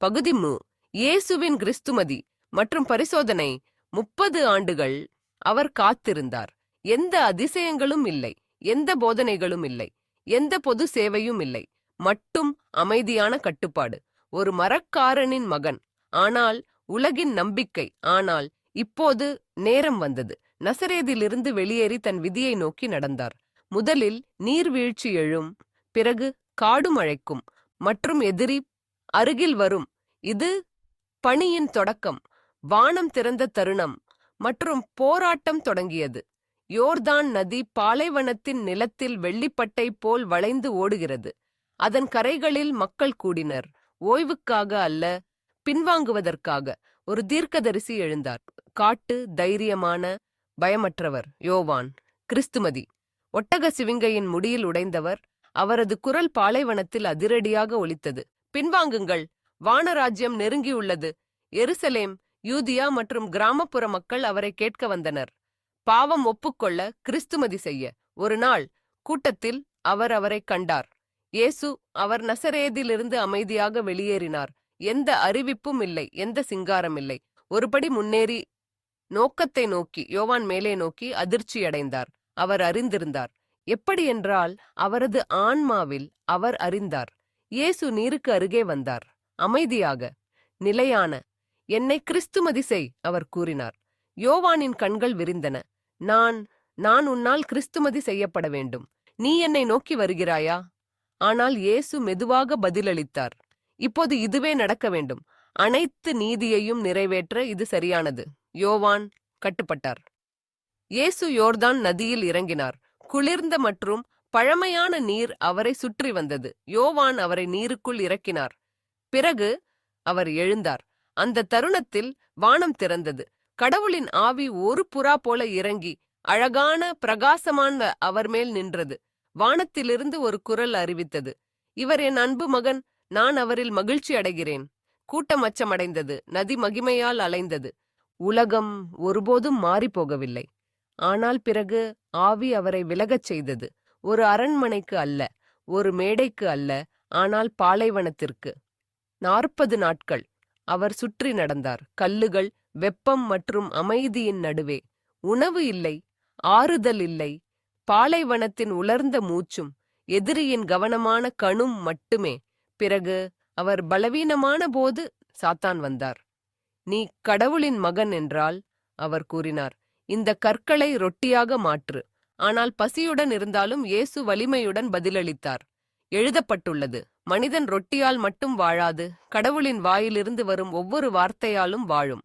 பகுதி மு. இயேசுவின் கிறிஸ்துமதி மற்றும் பரிசோதனை முப்பது ஆண்டுகள் அவர் காத்திருந்தார். எந்த அதிசயங்களும் இல்லை எந்த போதனைகளும் இல்லை எந்த பொது சேவையும் இல்லை. மட்டும் அமைதியான கட்டுப்பாடு. ஒரு மரக்காரனின் மகன். ஆனால் உலகின் நம்பிக்கை. ஆனால் இப்போது நேரம் வந்தது. நசரேதிலிருந்து வெளியேறி தன் விதியை நோக்கி நடந்தார். முதலில் நீர்வீழ்ச்சி எழும் பிறகு காடு மழைக்கும் மற்றும் எதிரி அருகில் வரும் இது பணியின் தொடக்கம் வானம் திறந்த தருணம் மற்றும் போராட்டம் தொடங்கியது. யோர்தான் நதி பாலைவனத்தின் நிலத்தில் வெள்ளிப்பட்டை போல் வளைந்து ஓடுகிறது. அதன் கரைகளில் மக்கள் கூடினர். ஓய்வுக்காக அல்ல பின்வாங்குவதற்காக. ஒரு தீர்க்கதரிசி எழுந்தார் காட்டு தைரியமான பயமற்றவர் யோவான் கிறிஸ்துமதி. ஒட்டக சிவிங்கையின் முடியில் உடைந்தவர் அவரது குரல் பாலைவனத்தில் அதிரடியாக ஒலித்தது. பின்வாங்குங்கள் வானராஜ்யம் நெருங்கியுள்ளது. எருசலேம் யூதியா மற்றும் கிராமப்புற மக்கள் அவரை கேட்க வந்தனர். பாவம் ஒப்புக்கொள்ள கிறிஸ்துமதி செய்ய. ஒரு நாள் கூட்டத்தில் அவர் அவரை கண்டார். இயேசு அவர் நசரேதிலிருந்து அமைதியாக வெளியேறினார். எந்த அறிவிப்பும் இல்லை எந்த சிங்காரம் இல்லை. ஒருபடி முன்னேறி நோக்கத்தை நோக்கி யோவான் மேலே நோக்கி அதிர்ச்சியடைந்தார். அவர் அறிந்திருந்தார். எப்படி என்றால் அவரது ஆன்மாவில் அவர் அறிந்தார். இயேசு நீருக்கு அருகே வந்தார். அமைதியாக நிலையான என்னை கிறிஸ்துமதி செய் அவர் கூறினார். யோவானின் கண்கள் விரிந்தன. நான் நான் உன்னால் கிறிஸ்துமதி செய்யப்பட வேண்டும். நீ என்னை நோக்கி வருகிறாயா? ஆனால் இயேசு மெதுவாக பதிலளித்தார். இப்போது இதுவே நடக்க வேண்டும். அனைத்து நீதியையும் நிறைவேற்ற இது சரியானது. யோவான் கட்டுப்பட்டார். இயேசு யோர்தான் நதியில் இறங்கினார். குளிர்ந்த மற்றும் பழமையான நீர் அவரை சுற்றி வந்தது. யோவான் அவரை நீருக்குள் இறக்கினார். பிறகு அவர் எழுந்தார். அந்த தருணத்தில் வானம் திறந்தது. கடவுளின் ஆவி ஒரு புறா போல இறங்கி அழகான பிரகாசமான அவர் மேல் நின்றது. வானத்திலிருந்து ஒரு குரல் அறிவித்தது. இவர் என் அன்பு மகன் நான் அவரில் மகிழ்ச்சி அடைகிறேன். கூட்டம் அச்சமடைந்தது. நதி மகிமையால் அலைந்தது. உலகம் ஒருபோதும் மாறிப்போகவில்லை. ஆனால் பிறகு ஆவி அவரை விலகச் செய்தது. ஒரு அரண்மனைக்கு அல்ல ஒரு மேடைக்கு அல்ல ஆனால் பாலைவனத்திற்கு. நாற்பது நாட்கள் அவர் சுற்றி நடந்தார். கல்லுகள் வெப்பம் மற்றும் அமைதியின் நடுவே. உணவு இல்லை ஆறுதல் இல்லை. பாலைவனத்தின் உலர்ந்த மூச்சும் எதிரியின் கவனமான கணும் மட்டுமே. பிறகு அவர் பலவீனமான போது சாத்தான் வந்தார். நீ கடவுளின் மகன் என்றால் அவர் கூறினார் இந்த கற்களை ரொட்டியாக மாற்று. ஆனால் பசியுடன் இருந்தாலும் இயேசு வலிமையுடன் பதிலளித்தார். எழுதப்பட்டுள்ளது மனிதன் ரொட்டியால் மட்டும் வாழாது கடவுளின் வாயிலிருந்து வரும் ஒவ்வொரு வார்த்தையாலும் வாழும்.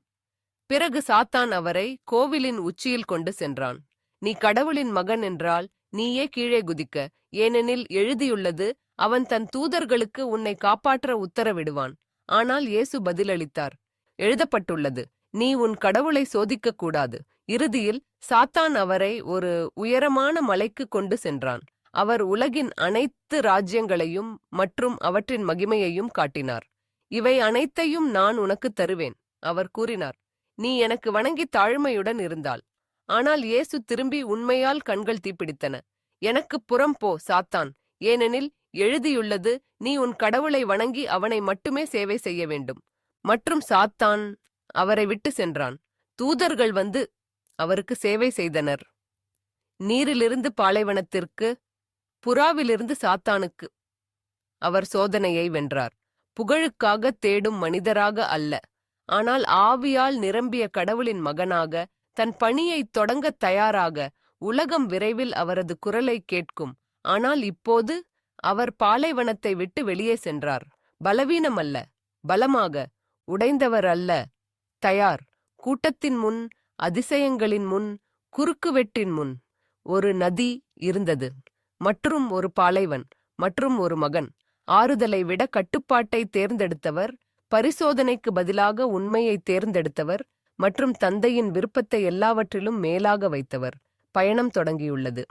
பிறகு சாத்தான் அவரை கோவிலின் உச்சியில் கொண்டு சென்றான். நீ கடவுளின் மகன் என்றால் நீயே கீழே குதிக்க ஏனெனில் எழுதியுள்ளது அவன் தன் தூதர்களுக்கு உன்னை காப்பாற்ற உத்தரவிடுவான். ஆனால் இயேசு பதிலளித்தார் எழுதப்பட்டுள்ளது நீ உன் கடவுளை சோதிக்கக் கூடாது இறுதியில் சாத்தான் அவரை ஒரு உயரமான மலைக்கு கொண்டு சென்றான். அவர் உலகின் அனைத்து ராஜ்யங்களையும் மற்றும் அவற்றின் மகிமையையும் காட்டினார். இவை அனைத்தையும் நான் உனக்கு தருவேன் அவர் கூறினார். நீ எனக்கு வணங்கி தாழ்மையுடன் இருந்தால். ஆனால் இயேசு திரும்பி உண்மையால் கண்கள் தீப்பிடித்தன. எனக்கு புறம் போ சாத்தான். ஏனெனில் எழுதியுள்ளது நீ உன் கடவுளை வணங்கி அவனை மட்டுமே சேவை செய்ய வேண்டும். மற்றும் சாத்தான் அவரை விட்டு சென்றான். தூதர்கள் வந்து அவருக்கு சேவை செய்தனர். நீரிலிருந்து பாலைவனத்திற்கு புறாவிலிருந்து சாத்தானுக்கு. அவர் சோதனையை வென்றார். புகழுக்காக தேடும் மனிதராக அல்ல. ஆனால் ஆவியால் நிரம்பிய கடவுளின் மகனாக தன் பணியை தொடங்கத் தயாராக உலகம் விரைவில் அவரது குரலை கேட்கும். ஆனால் இப்போது அவர் பாலைவனத்தை விட்டு வெளியே சென்றார். பலவீனம் அல்ல பலமாக உடைந்தவர் அல்ல தயார். கூட்டத்தின் முன் அதிசயங்களின் முன் குறுக்குவெட்டின் முன் ஒரு நதி இருந்தது. மற்றும் ஒரு பாலைவன் மற்றும் ஒரு மகன். ஆறுதலை விட கட்டுப்பாட்டை தேர்ந்தெடுத்தவர் பரிசோதனைக்கு பதிலாக உண்மையை தேர்ந்தெடுத்தவர் மற்றும் தந்தையின் விருப்பத்தை எல்லாவற்றிலும் மேலாக வைத்தவர். பயணம் தொடங்கியுள்ளது.